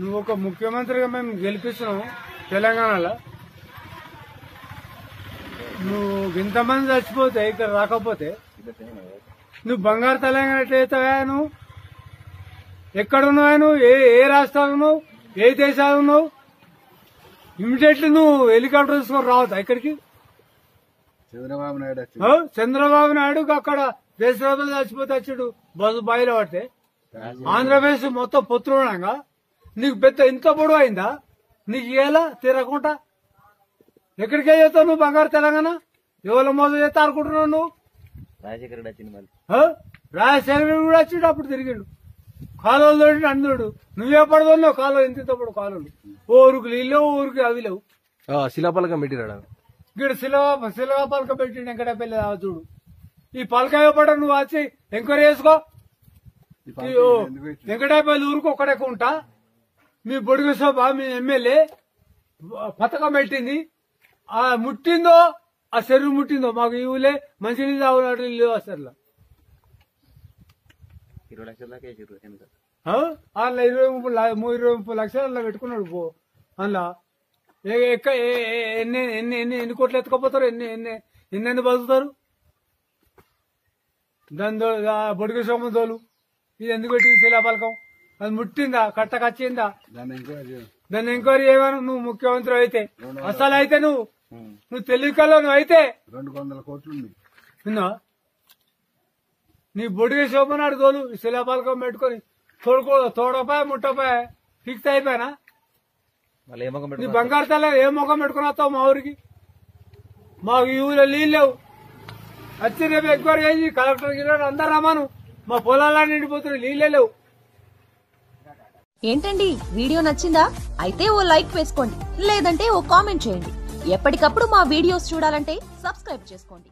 నువ్వు ఒక ముఖ్యమంత్రిగా మేము గెలిపిస్తున్నాం తెలంగాణలో. నువ్వు ఇంతమంది చచ్చిపోతే ఇక్కడ రాకపోతే నువ్వు బంగారు తెలంగాణ ఎట్లయితావా నువ్వు? ఎక్కడున్నావా నువ్వు? ఏ ఏ రాష్ట్రాలు ఉన్నావు? ఏ దేశాలు ఉన్నావు? ఇమీడియట్లీ నువ్వు హెలికాప్టర్ తీసుకొని రావద్దా ఇక్కడికి? చంద్రబాబు నాయుడు? చంద్రబాబు నాయుడు అక్కడ దేశంలో చచ్చిపోతే వచ్చాడు. బస్సు బయలు పడితే. ఆంధ్రప్రదేశ్ మొత్తం పొత్తులున్నాగా నీకు పెద్ద ఇంత పొడవు అయిందా? నీకు ఇయ్యాలా? తిరగకుండా. ఎక్కడికి వెళ్తావు నువ్వు బంగారు తెలంగాణ? ఎవరు మోసం చేస్తా అనుకుంటున్నావు నువ్వు? రాజశేఖర రెడ్డి వచ్చింది మళ్ళీ. ఆ? రాజశేఖర రెడ్డి కూడా వచ్చిండు అప్పుడు తిరిగిండు. కాలువలు తోటి అందుడు నువ్వే పడదన్నావు కాలువ ఇంత ఇంత పొడవు కాలువలు. ఓ ఊరికి నీళ్ళు ఊరికి అవి లేవు. శిలాపలకం పెట్టిరాడు? ఇక్కడ సిలవ సిలవ పలక పెట్టిండు వెంకటపల్లి చూడు. ఈ పలక పడ నువ్వు వచ్చి ఎంక్వైరీ చేసుకో. వెంకటాపల్లి ఊరికి ఉంటా మీ బొడుగు శోభ మీ ఎమ్మెల్యే పథకం పెట్టింది. ఆ ముట్టిందో ఆ చెరువు ముట్టిందో మాకు ఈ ఊలే మంచినీళ్ళు తాగునట్టు లేవు అసలు ఇరవై లక్షల ముప్పై ఇరవై ముప్పై లక్షలు పెట్టుకున్నాడు పో. అందులో ఎన్ని ఎన్ని ఎన్ని ఎన్ని కోట్లు ఎత్తుకోపోతారు? ఎన్ని ఎన్ని ఎన్ని ఎన్ని బతుకుతారు? దాని బొడిగ సోమ తోలు. ఇది ఎందుకు పెట్టింది శిలాపలకం అది ముట్టిందా? కట్ట కచ్చిందా? దాన్ని ఎంక్వైరీ చేయమను. నువ్వు ముఖ్యమంత్రి అయితే. అసలు అయితే నువ్వు. నువ్వు తెలివికల్లో నువ్వు అయితే. రెండు వందల కోట్లు నీ బొడిగ శోభనాడు తోలు ఈ శిలాపలకం పెట్టుకొని తోడుకో తోడపాయ ముట్టపాయ ఫిక్స్ అయిపోయానా? నీ బంగారు తల ఏ ముఖం పెట్టుకుని వస్తావు మా ఊరికి? మాకు ఈ ఊళ్ళో నీళ్ళు లేవు. వచ్చి రేపు ఎంక్వైరీ చేసి కలెక్టర్ గిలెక్టర్ అందరు రమ్మను. మా పొలాలన్నీ నిండిపోతున్నాయి నీళ్ళే లేవు. ఏంటండి? వీడియో నచ్చిందా? అయితే ఓ లైక్ వేసుకోండి. లేదంటే ఓ కామెంట్ చేయండి. ఎప్పటికప్పుడు మా వీడియోస్ చూడాలంటే సబ్స్క్రైబ్ చేసుకోండి.